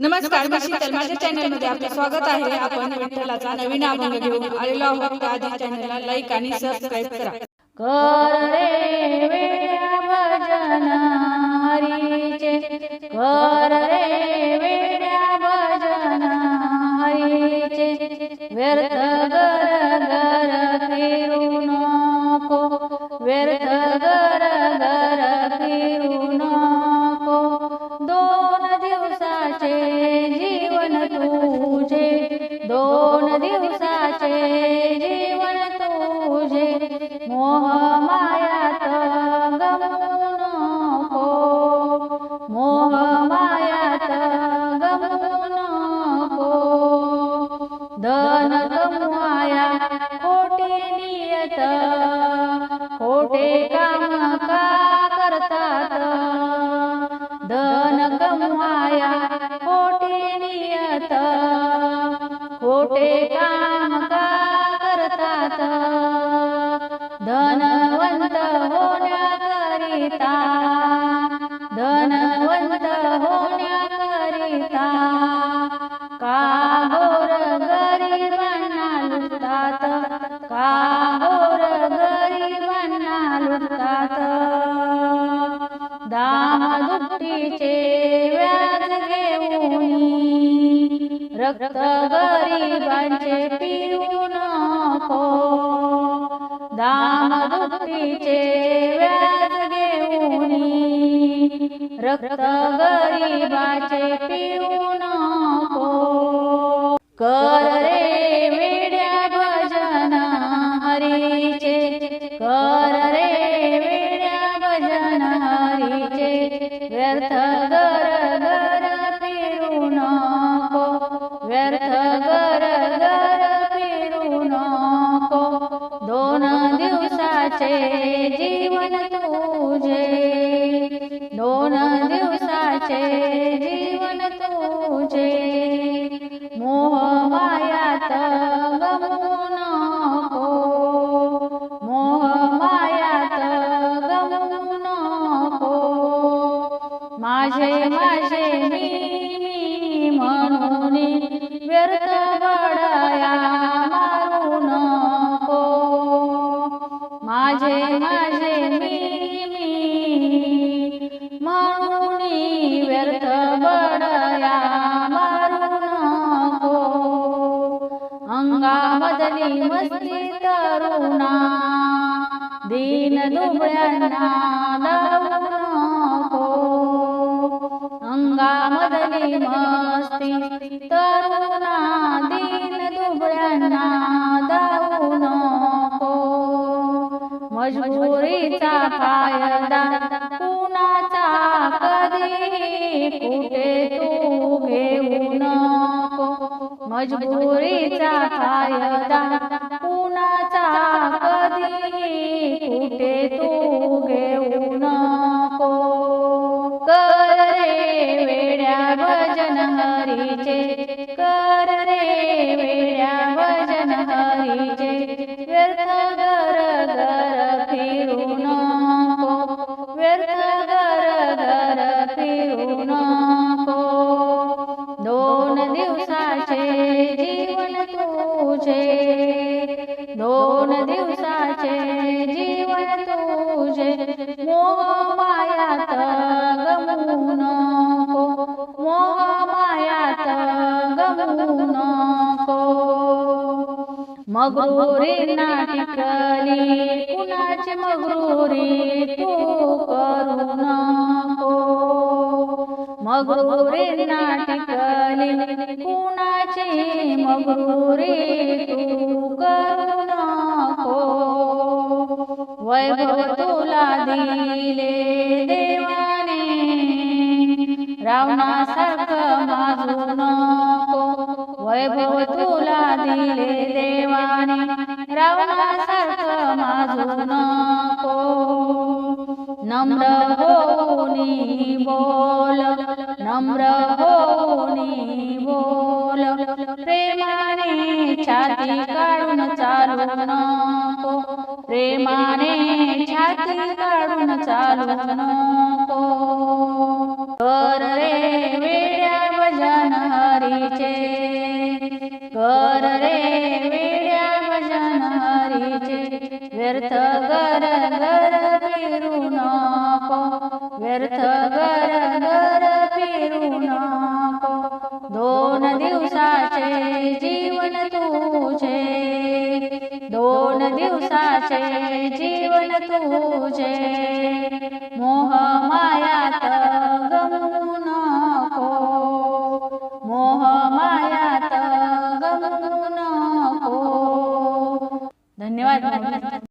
नमस्कार मी शीतल. माझ्या चॅनलमध्ये आपले स्वागत आहे. आपण विठ्ठलाचा नवीन अभंग घेऊन आलेलो आहोत. आधी चॅनलला लाईक आणि सबस्क्राईब करा. कर रे वेड्या भजन हरीचे कर रे वेड्या भजन हरीचे व्यर्थ गर गर फिरू नको. व्यर्थ तुझे दोन दिवसाचे जीवन तुझे. मोह मायात गमू नको. मोह मायात गमू नको. धन गमवाया खोटे नियत? खोटे का खोटे काम का करतात? धनवंत होण्याकरिता धनवंत होण्याकरिता का गोर गरिबांना लुटतात? का गोर गरिबांना लुटतात? दामदुपटीचे व्याज रक्त गरिबांचे पिऊ नको. दामदुपटीचे व्याज घेऊन रक्त गरिबाचे पिऊ नको. कर रे वेड्या भजन हरीचे. कर रे वेड्या भजन हरीचे. व्यर्थ असे जीवन तुझे. दोन दिवसाचे जीवन तुझे. मोह मायात गमू नको. मोह मायात गमू नको. माझे माझे मी मी म्हणून व्यर्थ बडया माझे माझे मी मी म्हणून व्यर्थ बडया मारू नको अंगामधली मस्ती तरुणा दीन दुबळ्यांना लावू नको अंगामधली मस्ती तरुणा दीन मजबुरीचा कायदा कुणाचा कधी कुठे तू घेऊ नको? मजबुरीचा कायदा कुणाचा कधी कुठे तू घेऊ नको? कर रे वेड्या भजन हरीचे कर मोह मायात गमू नको मोह मायात गमू नको मगरुरी नाटिकली कुणाची मगरुरी तू करू नको मगरुरी नाटिकली कुणाची मगरुरी तू करू नको. वैभव तुला दिले देवाने. रावणासारखं माझू नको. वैभव तुला दिले देवाने. रावणासारखं माझू नको. नम्र होऊनी बोल. नम्र होऊनी बोल. प्रेमाने छाती काढून चालू नको. प्रेमाने छाती काढून चालून तो. कर रे वेड्या वजन हरीचे कर रे वेड्या वजन हरीचे व्यर्थ गर गर फिरू नको. व्यर्थ कर गर फिरू नको. दोन दिवसाचे जीवन तुझे. दोन जीवन तुझे.